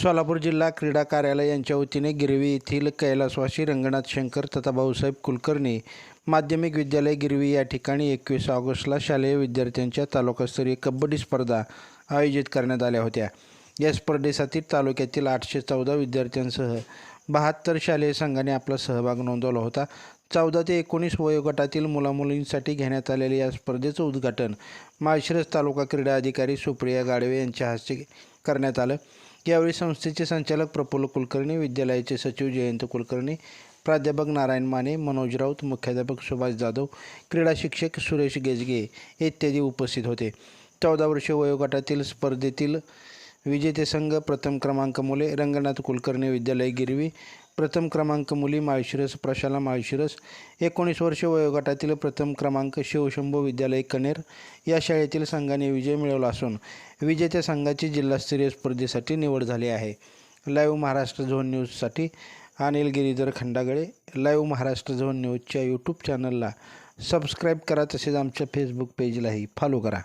सोलापूर जिल्हा क्रीडा कार्यालय यांच्या वतीने गिरवी येथील कैलासवासी रंगनाथ शंकर तथा भाऊसाहेब कुलकर्णी माध्यमिक विद्यालय गिरवी या ठिकाणी एकवीस ऑगस्टला शालेय विद्यार्थ्यांच्या तालुकास्तरीय कबड्डी स्पर्धा आयोजित करण्यात आल्या होत्या. या स्पर्धेसाठी तालुक्यातील आठशे चौदा विद्यार्थ्यांसह बहात्तर शालेय संघाने आपला सहभाग नोंदवला होता. चौदा ते एकोणीस वयोगटातील मुलामुलींसाठी घेण्यात आलेल्या या स्पर्धेचं उद्घाटन माळशिरस तालुका क्रीडा अधिकारी सुप्रिया गाडवे यांच्या हस्ते करण्यात आलं. यावेळी संस्थेचे संचालक प्रफुल्ल कुलकर्णी विद्यालयाचे सचिव जयंत कुलकर्णी प्राध्यापक नारायण माने मनोज राऊत मुख्याध्यापक सुभाष जाधव क्रीडा शिक्षक सुरेश गेजगे इत्यादी उपस्थित होते. चौदा वर्षे वयोगटातील स्पर्धेतील विजेते संघ प्रथम क्रमांक मुले रंगनाथ कुलकर्णी विद्यालय गिरवी प्रथम क्रमांक मुली माळशिरस प्रशाला माळशिरस. एकोणीस वर्ष वयोगटातील प्रथम क्रमांक शिवशंभू विद्यालय कनेर या शाळेतील संघाने विजय मिळवला असून विजेत्या संघाची जिल्हास्तरीय स्पर्धेसाठी निवड झाली आहे. लाईव्ह महाराष्ट्र झोन न्यूजसाठी अनिल गिरीधर खंडागळे लाईव्ह महाराष्ट्र झोन न्यूजच्या यूट्यूब चॅनलला सबस्क्राईब करा तसेच आमच्या फेसबुक पेजलाही फॉलो करा.